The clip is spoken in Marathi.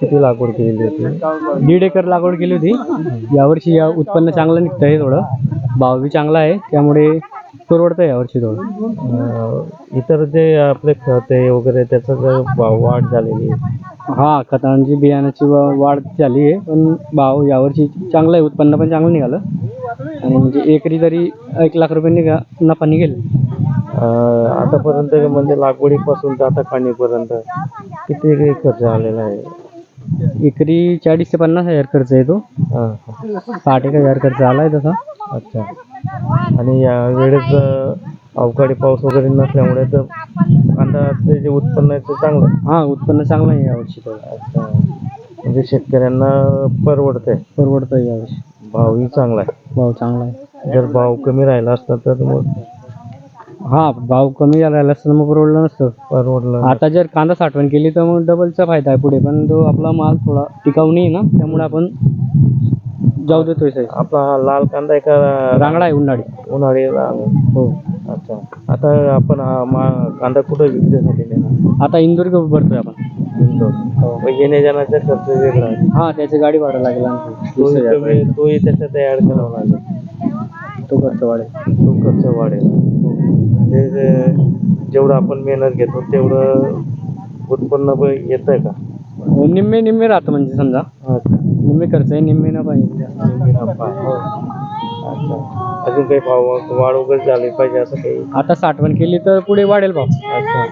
किती लागवड केलेली होती दीड एकर लागवड केली होती. यावर्षी या उत्पन्न चांगलं निघतं आहे थोडं. भाव बी चांगला आहे त्यामुळे परवडतं यावर्षी थोडं. इतर जे आपले खत आहे वगैरे त्याचं जर भाव वाढ झालेली आहे. हा खतांची बियाण्याची वाढ झाली आहे पण भाव यावर्षी चांगलं आहे उत्पन्न पण चांगलं निघालं. आणि म्हणजे एकरी तरी एक लाख रुपये निघा नफा निघेल. आतापर्यंत म्हणजे लागवडीपासून तर आता काढणीपर्यंत किती खर्च आलेला आहे? एकरी चाळीस ते पन्नास हजार खर्च येतो. हां. साठ एक हजार खर्च आला आहे तसा. अच्छा. आणि या वेळेस अवकाळी पाऊस वगैरे नसल्यामुळे तर कांद्याचे जे उत्पन्न आहे ते चांगलं. हा उत्पन्न चांगलं आहे यावर्षी थोडं अच्छा. म्हणजे शेतकऱ्यांना परवडतंय. परवडतं आहे यावर्षी. भावही चांगला आहे. भाव चांगला आहे. जर भाव कमी राहिला असता तर मग हा भाव कमी झाला असतं मग परवडलं नसतं. परवडलं. आता जर कांदा साठवण केली तर मग डबलचा फायदा आहे पुढे पण तो आपला माल थोडा टिकाऊ नाही ना त्यामुळे आपण जाऊ देतोय साईज आपला हा लाल कांदा आहे का रांगडा आहे उन्हाळी. उन्हाळी रांग. हो अच्छा. आता आपण हा मा कांदा कुठं नेणार आता इंदोर भरतोय आपण. इंदोर. मग येण्या जाण्याचा खर्च वेगळा आहे. हा त्याची गाडी भाडं लागेल आणखी. वीस तोही हजार पर्यंत. तोही त्याच्यात ऍड करावा लागेल. तो खर्च वाढेल. तो खर्च वाढेल. म्हणजे जे- जेवढं आपण मेहनत घेतो तेवढं उत्पन्न ब- येतंय का? हो, निम्मे निम्मे राहतं म्हणजे समजा. अच्छा. निम्मे खर्च आहे निम्मे ना पाहिजे. नफा. अच्छा. अजून काही भाव वाढ वगैरे झाली पाहिजे असं काही? आता साठवण केली तर पुढे वाढेल भाव. अच्छा.